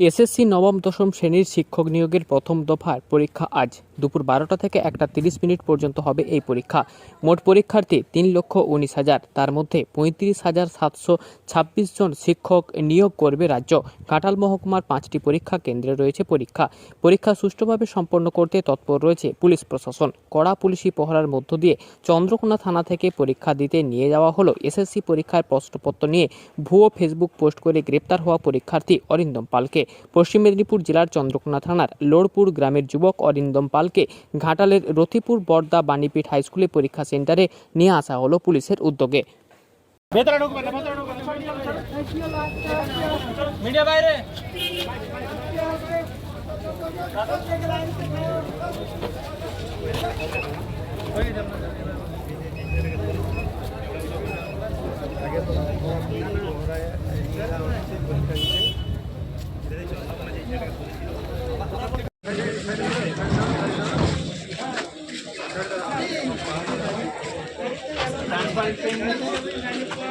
SSC নবম দশম শ্রেণির শিক্ষক নিয়োগের প্রথম দফার পরীক্ষা আজ। দুপুর বারোটা থেকে একটা তিরিশ মিনিট পর্যন্ত হবে এই পরীক্ষা। মোট পরীক্ষার্থী তিন লক্ষ উনিশ হাজার। তার মধ্যে পঁয়ত্রিশ হাজার সাতশো ছাব্বিশ জন শিক্ষক নিয়োগ করবে রাজ্য। ঘাটাল মহকুমার পাঁচটি পরীক্ষা কেন্দ্রে রয়েছে পরীক্ষা। পরীক্ষা সুষ্ঠুভাবে সম্পন্ন করতে তৎপর রয়েছে পুলিশ প্রশাসন। কড়া পুলিশি পহরার মধ্য দিয়ে চন্দ্রকোনা থানা থেকে পরীক্ষা দিতে নিয়ে যাওয়া হলো। এসএসসি পরীক্ষার প্রশ্নপত্র নিয়ে ভুয়ো ফেসবুক পোস্ট করে গ্রেপ্তার হওয়া পরীক্ষার্থী অরিন্দম পালকে। পশ্চিম মেদিনীপুর জেলার চন্দ্রকোনা থানার লোড়পুর গ্রামের যুবক অরিন্দম পালকে ঘাটালের রথিপুর বর্দা বাণীপীঠ হাইস্কুলে পরীক্ষা সেন্টারে নিয়ে আসা হলো পুলিশের উদ্যোগে। মিডিয়া বাইরে।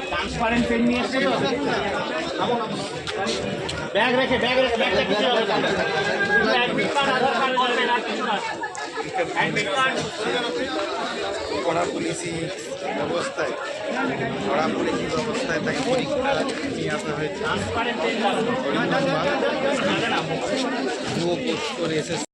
ট্রান্সপারেন্ট পেন নিয়ে এসছে তো ব্যাগ রেখে ব্যাগ রেখে ব্যাগ রেখে কিছু হবে অ্যাডমিট কার্ড আধার কার্ড কিছু না অ্যাডমিট কার্ড কড়া পুলিশি ব্যবস্থায় কড়া পুলিশি ব্যবস্থায় তাকে পরীক্ষা নিয়ে আসা হয়েছে ট্রান্সপারেন্ট পেন করে এসেছে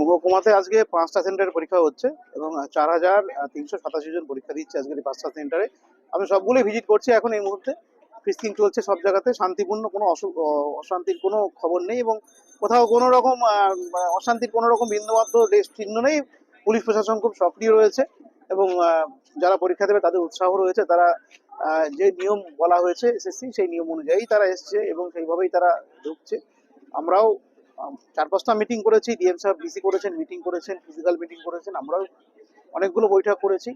মহকুমাতে আজকে পাঁচটা সেন্টারে পরীক্ষা হচ্ছে এবং চার হাজার তিনশো সাতাশি জন পরীক্ষা দিচ্ছে আজকের এই পাঁচটা সেন্টারে। আমি সবগুলোই ভিজিট করছি এখন এই মুহূর্তে। ফিস্কিং চলছে সব জায়গাতে, শান্তিপূর্ণ কোনো অশান্তির কোনো খবর নেই এবং কোথাও কোনো রকম মানে অশান্তির কোনো রকম বিন্দুমাত্র চিহ্ন নেই। পুলিশ প্রশাসন খুব সক্রিয় রয়েছে এবং যারা পরীক্ষা দেবে তাদের উৎসাহ রয়েছে, তারা যে নিয়ম বলা হয়েছে এসএসসি সেই নিয়ম অনুযায়ী তারা এসছে এবং সেইভাবেই তারা ঢুকছে। আমরাও চার পাঁচটা মিটিং করেছি ডিএম সাহেব ডিসি করেছেন মিটিং করেছেন ফিজিক্যাল মিটিং করেছেন আমরাও অনেকগুলো বৈঠক করেছি।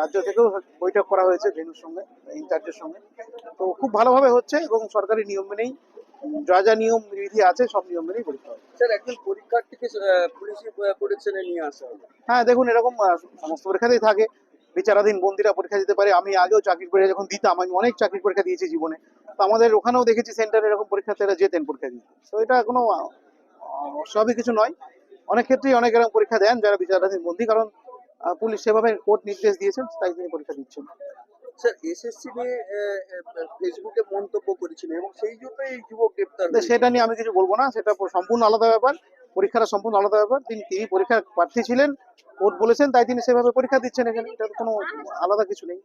রাজ্য থেকেও বৈঠক করা হয়েছে ভেনুর সঙ্গে ইনচার্জের সঙ্গে। তো খুব ভালোভাবে হচ্ছে এবং সরকারি নিয়ম মেনেই যা যা নিয়ম বিধি আছে সব নিয়ম মেনেই পরীক্ষা হবে। স্যার একজন পরীক্ষার্থীকে পুলিশি প্রোটেকশনে নিয়ে আসা হ্যাঁ দেখুন এরকম সমস্ত পরীক্ষাতেই থাকে। বিচারাধীন বন্দিরা পরীক্ষা দিতে পারে আমি আগেও চাকরির পরীক্ষা যখন দিতাম আমি অনেক চাকরির পরীক্ষা দিয়েছি জীবনে। তো আমাদের ওখানেও দেখেছি সেন্টারে এরকম পরীক্ষার্থীরা যেতেন পরীক্ষা দিতে। তো এটা কোনো অস্বাভাবিক কিছু নয়। অনেক ক্ষেত্রেই অনেক এরকম পরীক্ষা দেন যারা বিচারাধীন বন্দী কারণ পুলিশ সেভাবে কোর্ট নির্দেশ দিয়েছেন তাই তিনি পরীক্ষা দিচ্ছেন। স্যার এসএসসি নিয়ে ফেসবুকে মন্তব্য করেছিলেন এবং সেই এই যুবক গ্রেপ্তার সেটা নিয়ে আমি কিছু বলব না সেটা সম্পূর্ণ আলাদা ব্যাপার পরীক্ষাটা সম্পূর্ণ আলাদা ব্যাপার। তিনি তিনি পরীক্ষা প্রার্থী ছিলেন কোর্ট বলেছেন তাই তিনি সেভাবে পরীক্ষা দিচ্ছেন এখানে। এটা কোনো আলাদা কিছু নেই।